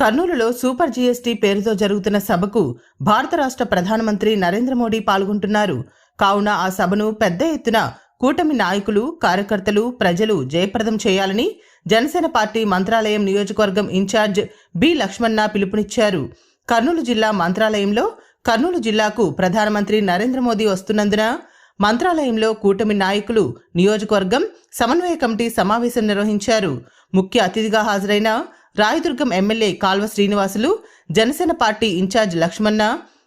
కర్నూలులో super GST పేరుతో జరుగుతున్న సభకు భారత రాష్ట్ర ప్రధానమంత్రి నరేంద్ర మోడీ పాల్గొంటున్నారు. కావున ఆ సభను పెద్ద ఎత్తున కూటమి నాయకులు కార్యకర్తలు ప్రజలు జయప్రదం చేయాలని జనసేన పార్టీ మంత్రాలయం నియోజకవర్గం ఇన్ఛార్జ్ బి లక్ష్మణ పిలుపునిచ్చారు. కర్నూలు జిల్లా మంత్రాలయంలో కర్నూలు జిల్లాకు ప్రధానమంత్రి నరేంద్ర మోదీ వస్తున్నందున మంత్రాలయంలో కూటమి నాయకులు నియోజకవర్గం సమన్వయ కమిటీ సమావేశం నిర్వహించారు. ముఖ్య అతిథిగా హాజరైన Rayadurgam MLA Kalva Srinivasulu Janasena party incharge Lakshmana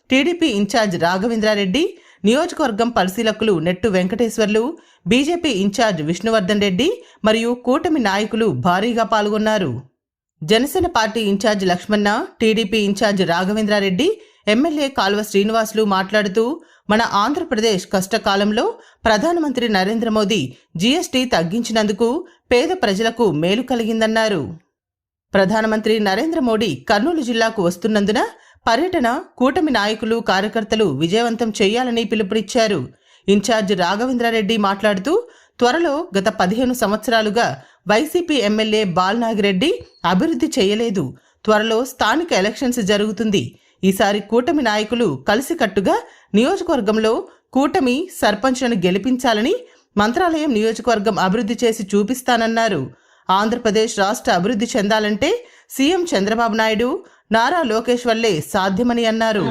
TDP incharge Raghavendra Reddy నియోజకవర్గం పరిశీలకులు నెట్టు వెంకటేశ్వర్లు బీజేపీ ఇన్ఛార్జ్ విష్ణువర్ధన్ రెడ్డి మరియు కూటమి నాయకులు భారీగా పాల్గొన్నారు. Janasena party incharge Lakshmana TDP incharge Raghavendra Reddy MLA Kalva Srinivasulu మాట్లాడుతూ మన ఆంధ్రప్రదేశ్ కష్టకాలంలో ప్రధానమంత్రి నరేంద్ర మోదీ జీఎస్టీ తగ్గించినందుకు పేద ప్రజలకు మేలు కలిగిందన్నారు. ప్రధానమంత్రి నరేంద్ర మోడీ కర్నూలు జిల్లాకు వస్తున్నందున పర్యటన కూటమి నాయకులు కార్యకర్తలు విజయవంతం చేయాలని పిలుపునిచ్చారు. ఇన్ఛార్జ్ రాఘవేంద్రారెడ్డి మాట్లాడుతూ త్వరలో గత పదిహేను సంవత్సరాలుగా వైసీపీ ఎమ్మెల్యే బాల్నాగిరెడ్డి అభివృద్ధి చేయలేదు. త్వరలో స్థానిక ఎలక్షన్స్ జరుగుతుంది. ఈసారి కూటమి నాయకులు కలిసికట్టుగా నియోజకవర్గంలో కూటమి సర్పంచ్లను గెలిపించాలని మంత్రాలయం నియోజకవర్గం అభివృద్ధి చేసి చూపిస్తానన్నారు. ఆంధ్రప్రదేశ్ రాష్ట్ర అభివృద్ధి చెందాలంటే సీఎం చంద్రబాబు నాయుడు నారా లోకేష్ వల్లే సాధ్యమని అన్నారు.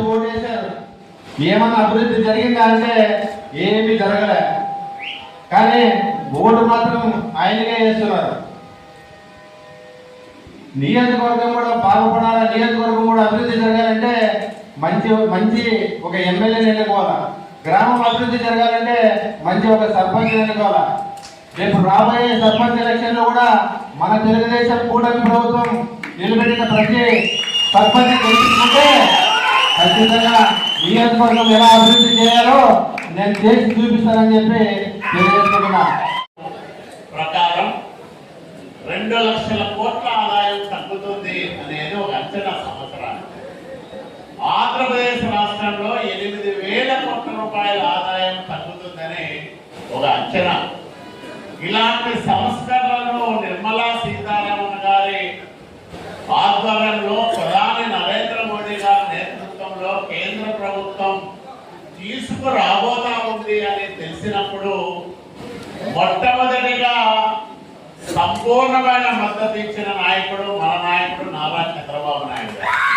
ఏమన్నా అభివృద్ధి జరిగిందా అంటే ఏమీ జరగలే. కానీ ఓటు మాత్రం ఆయనకే వేస్తున్నారు. నియోజకవర్గం కూడా బాగుపడాలా? నియోజకవర్గం కూడా అభివృద్ధి జరగాలి మంచి మంచి ఒక ఎమ్మెల్యేని ఎన్నుకోవాలా? గ్రామం అభివృద్ధి జరగాలంటే మంచి ఒక సర్పంచ్ ఎన్నుకోవాలా? రేపు రాబోయే సర్పంచ్ ఎలక్షన్లో కూడా మన తెలుగుదేశం కూటమి ప్రభుత్వం నిలబెట్టిన ప్రతి సర్పంచ్ తెలుసుకుంటే ఖచ్చితంగా నియోజకవర్గం ఎలా అభివృద్ధి చేయాలో నేను చేసి చూపిస్తానని చెప్పి తెలియజేసుకుంటున్నా. ప్రకారం రెండు లక్షల కోట్ల ఆదాయం ఒక ఇలాంటి సంస్కరణలను నిర్మలా సీతారామన్ గారి ఆధ్వర్యంలో ప్రధాని నరేంద్ర మోడీ గారి నేతృత్వంలో కేంద్ర ప్రభుత్వం తీసుకురాబోతా ఉంది అని తెలిసినప్పుడు మొట్టమొదటిగా సంపూర్ణమైన మద్దతు ఇచ్చిన నాయకుడు మన నాయకుడు నారా చంద్రబాబు నాయుడు గారు.